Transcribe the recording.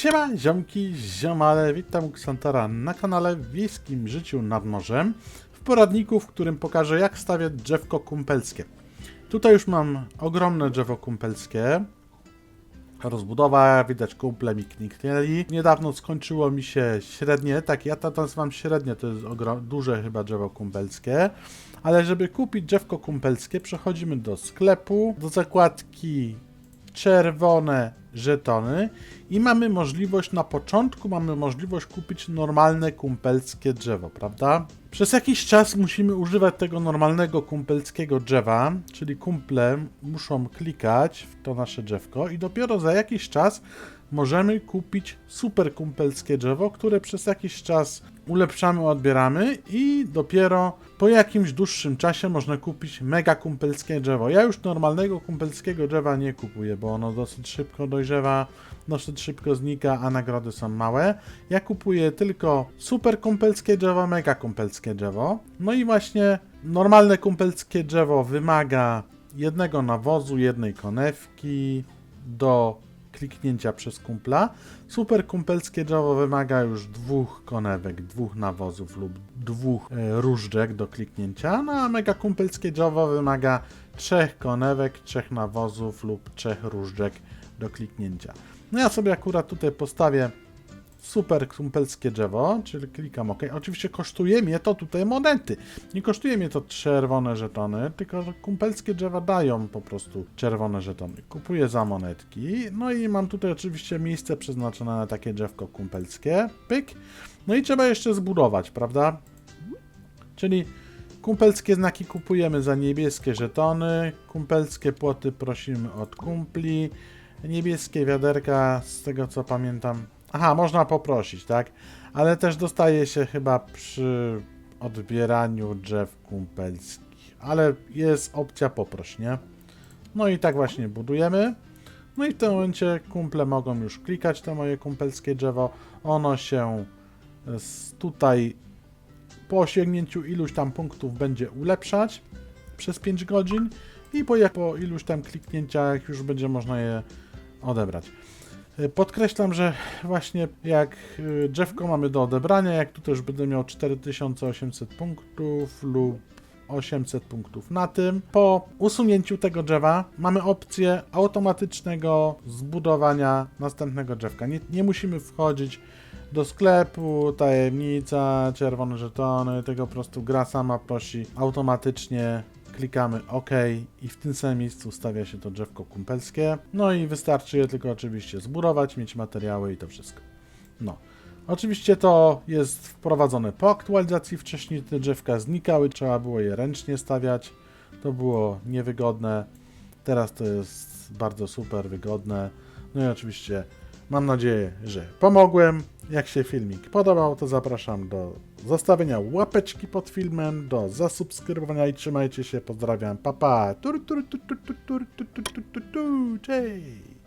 Siema, ziomki, ziomale, witam Ksantara na kanale Wiejskim Życiu nad Morzem w poradniku, w którym pokażę jak stawiać drzewko kumpelskie. Tutaj już mam ogromne drzewo kumpelskie. Rozbudowa, widać kumple mi kniknęli. Niedawno skończyło mi się średnie, tak ja to nazywam średnie, to jest duże chyba drzewo kumpelskie. Ale żeby kupić drzewko kumpelskie, przechodzimy do sklepu, do zakładki czerwone żetony i mamy możliwość, na początku mamy możliwość kupić normalne kumpelskie drzewo, prawda? Przez jakiś czas musimy używać tego normalnego kumpelskiego drzewa, czyli kumple muszą klikać w to nasze drzewko i dopiero za jakiś czas możemy kupić super kumpelskie drzewo, które przez jakiś czas ulepszamy, odbieramy i dopiero po jakimś dłuższym czasie można kupić mega kumpelskie drzewo. Ja już normalnego kumpelskiego drzewa nie kupuję, bo ono dosyć szybko dojrzewa, dosyć szybko znika, a nagrody są małe. Ja kupuję tylko super kumpelskie drzewo, mega kumpelskie drzewo. No i właśnie normalne kumpelskie drzewo wymaga jednego nawozu, jednej konewki do kliknięcia przez kumpla. Super kumpelskie drzewo wymaga już dwóch konewek, dwóch nawozów lub dwóch e, różdżek do kliknięcia, no a mega kumpelskie drzewo wymaga trzech konewek, trzech nawozów lub trzech różdżek do kliknięcia. No ja sobie akurat tutaj postawię super kumpelskie drzewo, czyli klikam OK. Oczywiście kosztuje mnie to tutaj monety. Nie kosztuje mnie to czerwone żetony, tylko kumpelskie drzewa dają po prostu czerwone żetony. Kupuję za monetki. No i mam tutaj oczywiście miejsce przeznaczone na takie drzewko kumpelskie. Pyk. No i trzeba jeszcze zbudować, prawda? Czyli kumpelskie znaki kupujemy za niebieskie żetony, kumpelskie płoty prosimy od kumpli, niebieskie wiaderka, z tego co pamiętam. Aha, można poprosić, tak? Ale też dostaje się chyba przy odbieraniu drzew kumpelskich. Ale jest opcja poproś, nie? No i tak właśnie budujemy. No i w tym momencie kumple mogą już klikać to moje kumpelskie drzewo. Ono się z tutaj po osiągnięciu iluś tam punktów będzie ulepszać przez 5 godzin i po, po iluś tam kliknięciach już będzie można je odebrać. Y, Podkreślam, że właśnie jak y, drzewko mamy do odebrania, jak tu też będę miał 4800 punktów lub 800 punktów na tym. Po usunięciu tego drzewa mamy opcję automatycznego zbudowania następnego drzewka. Nie, nie musimy wchodzić do sklepu, tajemnica, czerwone żetony, tego po prostu gra sama prosi automatycznie klikamy OK i w tym samym miejscu ustawia się to drzewko kumpelskie. No i wystarczy je tylko oczywiście zbudować, mieć materiały i to wszystko. No. Oczywiście to jest wprowadzone po aktualizacji. Wcześniej te drzewka znikały, trzeba było je ręcznie stawiać. To było niewygodne. Teraz to jest bardzo super wygodne. No i oczywiście mam nadzieję, że pomogłem. Jak się filmik podobał, to zapraszam do zostawienia łapeczki pod filmem, do zasubskrybowania i trzymajcie się. Pozdrawiam. Pa pa. Tur, tur, tur, tur, tur, tur, tur, tur, tur, tur, Cześć.